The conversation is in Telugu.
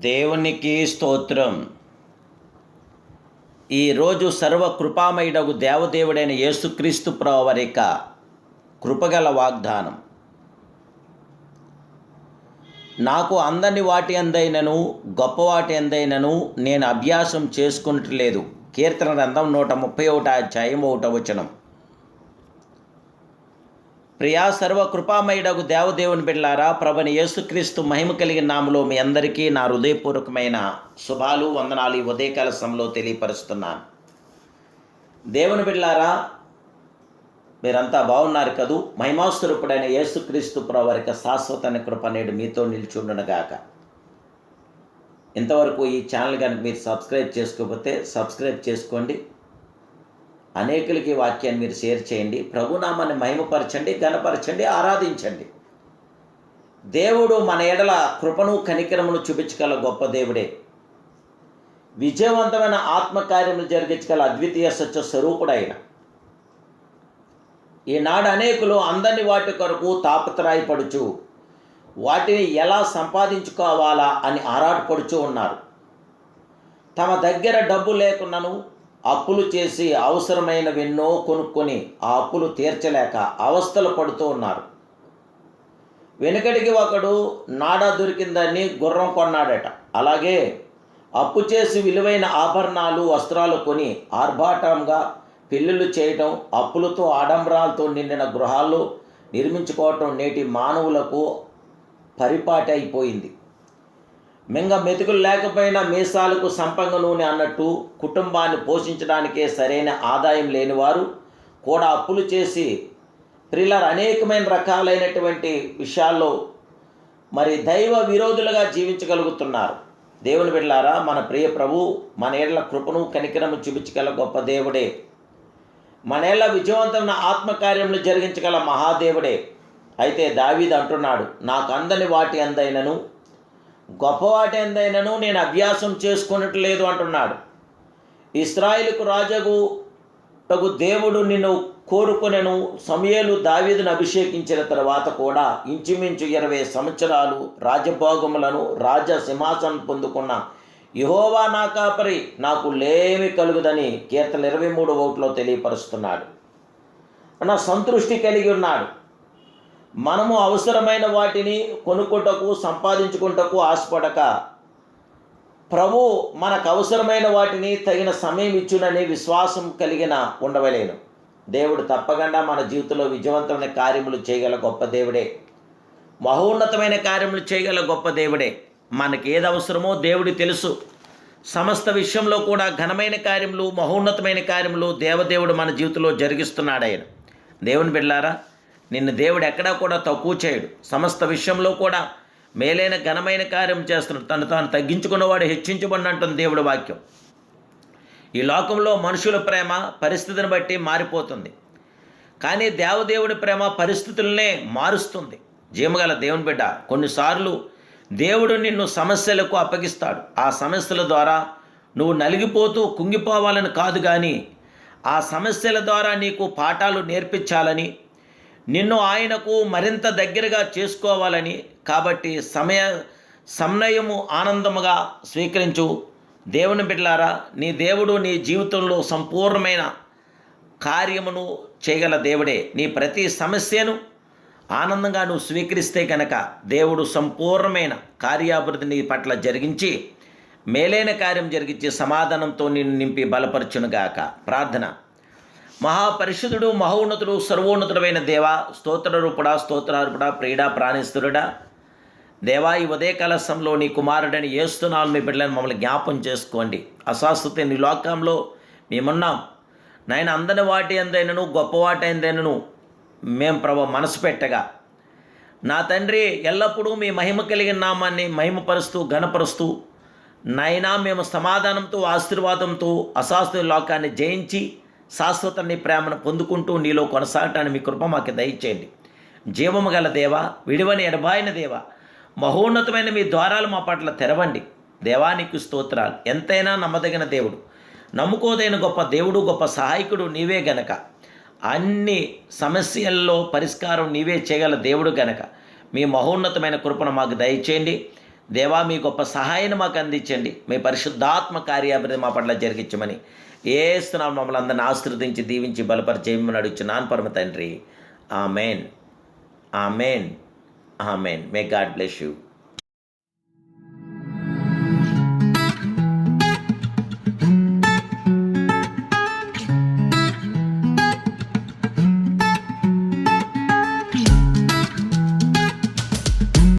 దేవునికి స్తోత్రం. ఈరోజు సర్వ కృపామయుడగు దేవదేవుడైన యేసుక్రీస్తు ప్రవరిక కృపగల వాగ్దానం. నాకు అందని వాటి అందైనను గొప్ప వాటి అందైనను నేను అభ్యాసం చేసుకున్నట్లేదు కీర్తన గ్రంథం నూట ముప్పై ఒకటి అధ్యాయం ఒకట వచనం. ప్రియా సర్వకృపామయుడకు దేవదేవుని బిడ్లారా ప్రభుని యేసుక్రీస్తు మహిమ కలిగిన నామలో మీ అందరికీ నా హృదయపూర్వకమైన శుభాలు వందనాలు ఈ ఉదయకాల సమయంలో తెలియపరుస్తున్నాను. దేవుని బిడ్లారా మీరంతా బాగున్నారు కదూ? మహిమాస్వరూపుడైన యేసుక్రీస్తు ప్రవరిక శాశ్వత కృప నేడు మీతో నిల్చుండగాక ఇంతవరకు ఈ ఛానల్ కనుక మీరు సబ్స్క్రైబ్ చేసుకోకపోతే సబ్స్క్రైబ్ చేసుకోండి. అనేకులకి వాక్యాన్ని మీరు షేర్ చేయండి. ప్రభునామాన్ని మహిమపరచండి గణపరచండి ఆరాధించండి. దేవుడు మన ఎడల కృపను కనికరమును చూపించగల గొప్ప దేవుడే. విజయవంతమైన ఆత్మకార్యములు జరిగించగల అద్వితీయ సత్య స్వరూపుడైన. ఈనాడు అనేకులు అందని వాటి కొరకు తాపత్రాయపడుచు వాటిని ఎలా సంపాదించుకోవాలా అని ఆరాటపడుచు ఉన్నారు. తమ దగ్గర డబ్బు లేకున్నాను అప్పులు చేసి అవసరమైనవెన్నో కొనుక్కొని ఆ అప్పులు తీర్చలేక అవస్థలు పడుతూ ఉన్నారు. వెనుకడికి ఒకడు నాడా దొరికిందని గుర్రం కొన్నాడట. అలాగే అప్పు చేసి విలువైన ఆభరణాలు వస్త్రాలు కొని ఆర్భాటంగా పెళ్ళిళ్ళు చేయటం అప్పులతో ఆడంబరాలతో నిండిన గృహాలు నిర్మించుకోవటం నేటి మానవులకు పరిపాటి అయిపోయింది మింగ మెతుకులు లేకపోయినా మీసాలకు సంపంగ నూనె అన్నట్టు కుటుంబాన్ని పోషించడానికే సరైన ఆదాయం లేనివారు కూడా అప్పులు చేసి ప్రిల్లర్ అనేకమైన రకాలైనటువంటి విషయాల్లో మరి దైవ విరోధులుగా జీవించగలుగుతున్నారు. దేవుని బిడ్డారా మన ప్రియ ప్రభు మన ఏళ్ళ కృపను కనికరము చూపించగల గొప్ప దేవుడే. మన ఏళ్ళ విజయవంతమైన ఆత్మకార్యములు జరిగించగల మహాదేవుడే. అయితే దావీద్ అంటున్నాడు నాకు అందని వాటి అందైనను గొప్పవాటి ఎందైనను నేను అభ్యాసం చేసుకున్నట్లేదు అంటున్నాడు. ఇస్రాయిల్కు రాజగు తగు దేవుడు నిన్ను కోరుకునెను. సమయలు దావీదును అభిషేకించిన తర్వాత కూడా ఇంచుమించు ఇరవై సంవత్సరాలు రాజభోగములను రాజ సింహాసనం పొందుకున్న యహోవా నా కాపరి నాకు లేమి కలుగుదని కీర్తన ఇరవై మూడు ఒకటిలో తెలియపరుస్తున్నాడు. నా సంతృష్టి కలిగి ఉన్నాడు. మనము అవసరమైన వాటిని కొనుక్కుంటకు సంపాదించుకుంటకు ఆశపడక. ప్రభు మనకు అవసరమైన వాటిని తగిన సమయం ఇచ్చునని విశ్వాసం కలిగిన ఉండవలేను. దేవుడు తప్పకుండా మన జీవితంలో విజయవంతమైన కార్యములు చేయగల గొప్ప దేవుడే. మహోన్నతమైన కార్యములు చేయగల గొప్ప దేవుడే. మనకి ఏది అవసరమో దేవుడి తెలుసు. సమస్త విషయంలో కూడా ఘనమైన కార్యములు మహోన్నతమైన కార్యములు దేవదేవుడు మన జీవితంలో జరిగిస్తున్నాడు ఆయన. దేవుని బిడ్డారా నిన్ను దేవుడు ఎక్కడా కూడా తక్కువ చేయడు. సమస్త విషయంలో కూడా మేలైన ఘనమైన కార్యం చేస్తున్నాడు. తను తాను తగ్గించుకున్నవాడు హెచ్చించబడి దేవుడి వాక్యం. ఈ లోకంలో మనుషుల ప్రేమ పరిస్థితిని బట్టి మారిపోతుంది. కానీ దేవదేవుడి ప్రేమ పరిస్థితులనే మారుస్తుంది. జీమగల దేవుని బిడ్డ కొన్నిసార్లు దేవుడు నిన్ను సమస్యలకు అప్పగిస్తాడు. ఆ సమస్యల ద్వారా నువ్వు నలిగిపోతూ కుంగిపోవాలని కాదు కానీ ఆ సమస్యల ద్వారా నీకు పాఠాలు నేర్పించాలని నిన్ను ఆయనకు మరింత దగ్గరగా చేసుకోవాలని కాబట్టి సమయ సమనయము ఆనందముగా స్వీకరించు. దేవుని బిడ్డలారా నీ దేవుడు నీ జీవితంలో సంపూర్ణమైన కార్యమును చేయగల దేవుడే. నీ ప్రతి సమస్యను ఆనందంగా నువ్వు స్వీకరిస్తే కనుక దేవుడు సంపూర్ణమైన కార్యాభివృద్ధి నీ పట్ల జరిగించి మేలైన కార్యం జరిగించి సమాధానంతో నిన్ను నింపి బలపరచునుగాక. ప్రార్థన. మహాపరిశుద్ధుడు మహోన్నతుడు సర్వోన్నతుడమైన దేవ స్తోత్ర రూపుడా స్తోత్రారుపుడా ప్రీడా ప్రాణిస్తురుడా దేవా ఈ ఉదయకాల సమయంలో నీ కుమారుడని ఏస్తున్నాను మీ బిడ్డలను మమ్మల్ని జ్ఞాపం చేసుకోండి. అశాశ్వత నీ లోకంలో మేమున్నాం. నాయన అందని వాటి ఎందైనను గొప్పవాటి ఎందైనను మేం ప్రభ మనసు పెట్టగా. నా తండ్రి ఎల్లప్పుడూ మీ మహిమ కలిగిన నామాన్ని మహిమపరుస్తూ ఘనపరుస్తూ నాయనా మేము సమాధానంతో ఆశీర్వాదంతో అశాస్త్ర లోకాన్ని జయించి శాశ్వత నీ ప్రేమను పొందుకుంటూ నీలో కొనసాగటాన్ని మీ కృప మాకు దయచేయండి. జీవము గల దేవ విడివని ఎడబాయిన దేవ మహోన్నతమైన మీ ద్వారాలు మా పట్ల తెరవండి. దేవానికి స్తోత్రాలు. ఎంతైనా నమ్మదగిన దేవుడు. నమ్ముకోదైన గొప్ప దేవుడు గొప్ప సహాయకుడు నీవే గనక. అన్ని సమస్యల్లో పరిష్కారం నీవే చేయగల దేవుడు గనక. మీ మహోన్నతమైన కృపను మాకు దయచేయండి. దేవా మీ గొప్ప సహాయాన్ని మాకు అందించండి. మీ పరిశుద్ధాత్మ కార్యాభివృద్ధి మా పట్ల జరిగించమని. ఏస్తున్నాం మమ్మల్ని అందరిని ఆశ్రదించి దీవించి బలపరిచేయమని అడుగుచున్నాను పరమ తండ్రి. Amen. Amen. Amen. May God bless you